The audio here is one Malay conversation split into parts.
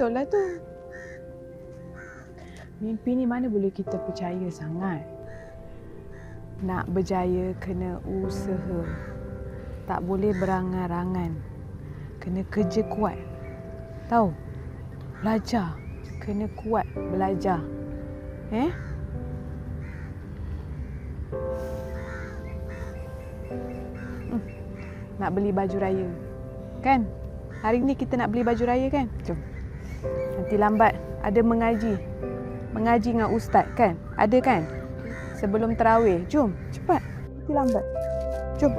betul lah tu. Mimpi ni mana boleh kita percaya sangat. Nak berjaya kena usaha. Tak boleh berangan-rangan. Kena kerja kuat. Tahu? Belajar. Kena kuat belajar. Eh? Hmm. Nak beli baju raya. Kan? Hari ni kita nak beli baju raya kan? Jom. Nanti lambat ada mengaji. Mengaji dengan ustaz kan? Ada kan? Sebelum terawih. Jom, cepat. Nanti lambat. Jom.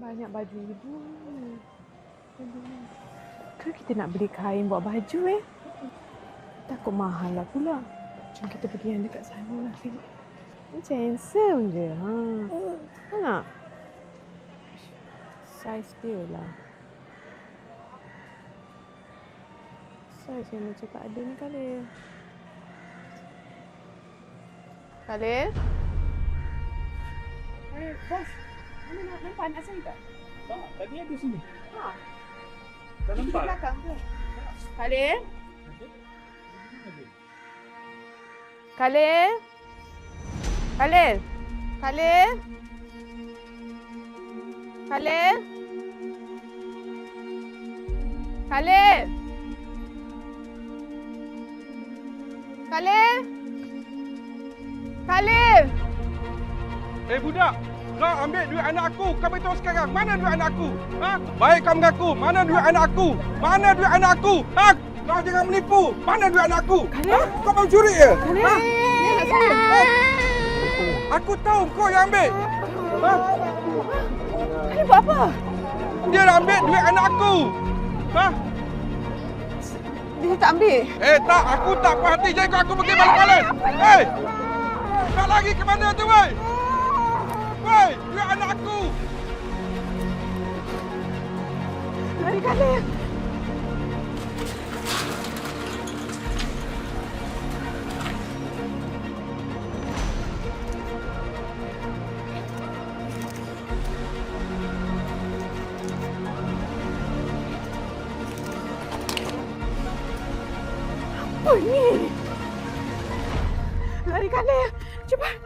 Banyak baju ibu. Ke kita nak beli kain buat baju eh? Takut mahal lah pula. Jom kita pergi yang dekat sana lah. Tengok. Macam handsome je. Ha. Ha nak? Saiz dia lah. Saiz yang macam tak ada ni Khalil. Khalil? Eh, bos. Mana nak nampak anak saya tak? Tak, tadi ada sini. Ha. Tak Di nampak. belakang tu. Khalil? Ada. Khalil? Khalil? Khalil? Khalil? Khalil? Khalil? Khalil? Eh budak, kau ambil duit anak aku. Kau beritahu sekarang, mana duit anak aku? Ha? Baik kau mengaku, mana duit anak aku? Mana duit anak aku? Ha? Kau jangan menipu. Mana duit anak aku? Ha? Kau mau curi ke? Khalil? Ni anak saya. Aku tahu kau yang ambil. Ha? Khalil buat apa? Dia dah ambil duit anak aku. Ha? Dia tak ambil. Eh tak, aku tak puas hati jadi kau aku pergi balik-balik. Eh! Kau lagi ke mana tu, weh? Weh, duit anak aku. Lari Khalil. Lari Khalil. Cepat.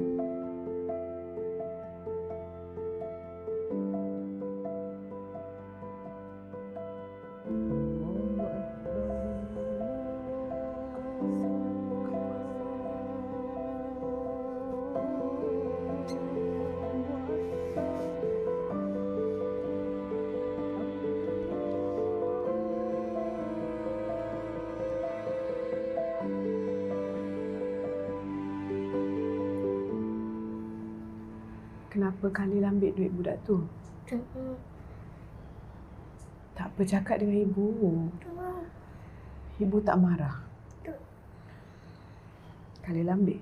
you Kenapa Khalil ambil duit budak tu? Tak apa cakap dengan ibu. Ibu tak marah. Khalil ambil.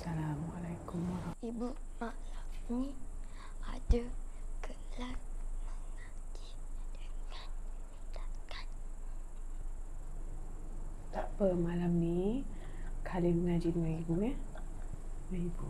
Assalamualaikum warahmatullahi Ibu, maaf ni ada kelas mengaji dengan takkan Tak apa, malam ni kalian mengaji dengan ibu ya. Dengan ibu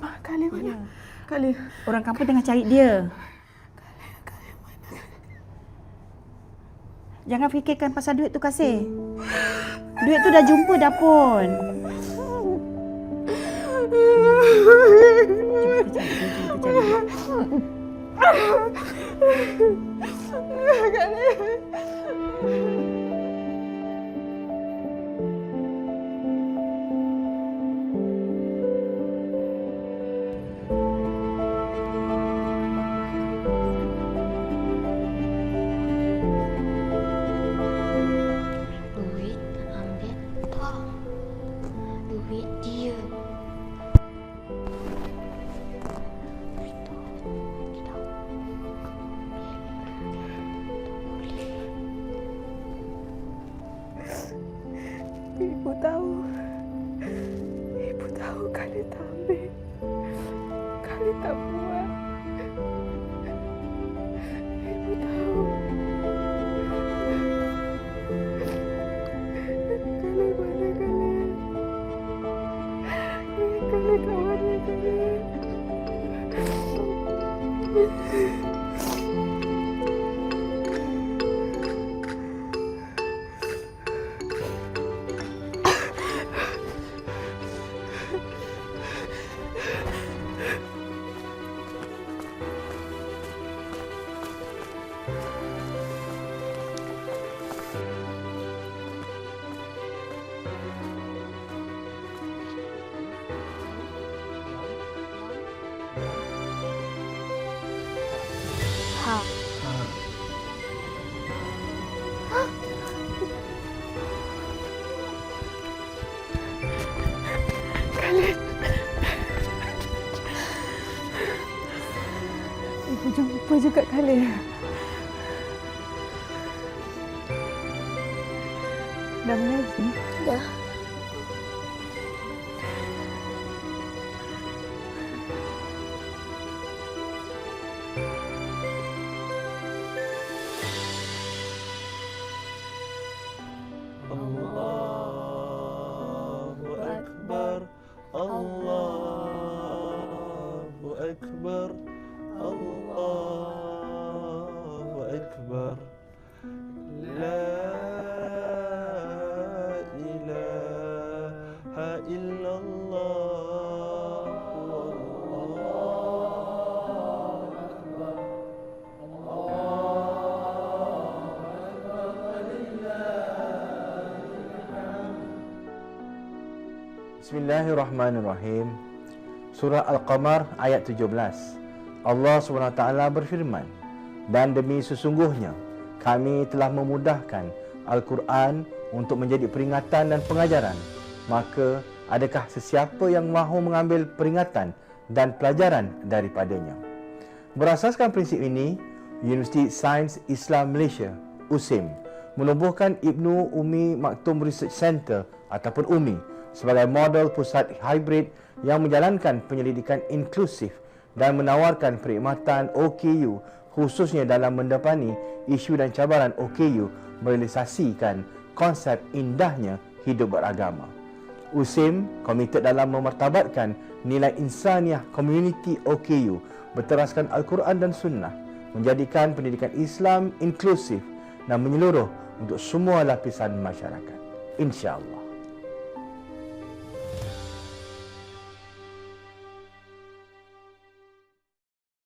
mak Khalil mana? Khalil. Orang kampung tengah cari dia. Jangan fikirkan pasal duit tu kasih. Duit tu dah jumpa dah pun. Jom kita cari dia, jom juga Khalid. Dah mengaji? dah أكبر. لا إله إلا الله. بسم الله الرحمن الرحيم Surah Al-Qamar ayat 17 Allah SWT berfirman Dan demi sesungguhnya, kami telah memudahkan Al-Quran untuk menjadi peringatan dan pengajaran. Maka adakah sesiapa yang mahu mengambil peringatan dan pelajaran daripadanya. Berasaskan prinsip ini, Universiti Sains Islam Malaysia, USIM, menubuhkan Ibnu Umi Maktum Research Center ataupun UMI sebagai model pusat hybrid yang menjalankan penyelidikan inklusif dan menawarkan perkhidmatan OKU khususnya dalam mendepani isu dan cabaran OKU merealisasikan konsep indahnya hidup beragama. USIM komited dalam memartabatkan nilai insaniah komuniti OKU berteraskan Al-Quran dan Sunnah menjadikan pendidikan Islam inklusif dan menyeluruh untuk semua lapisan masyarakat. InsyaAllah.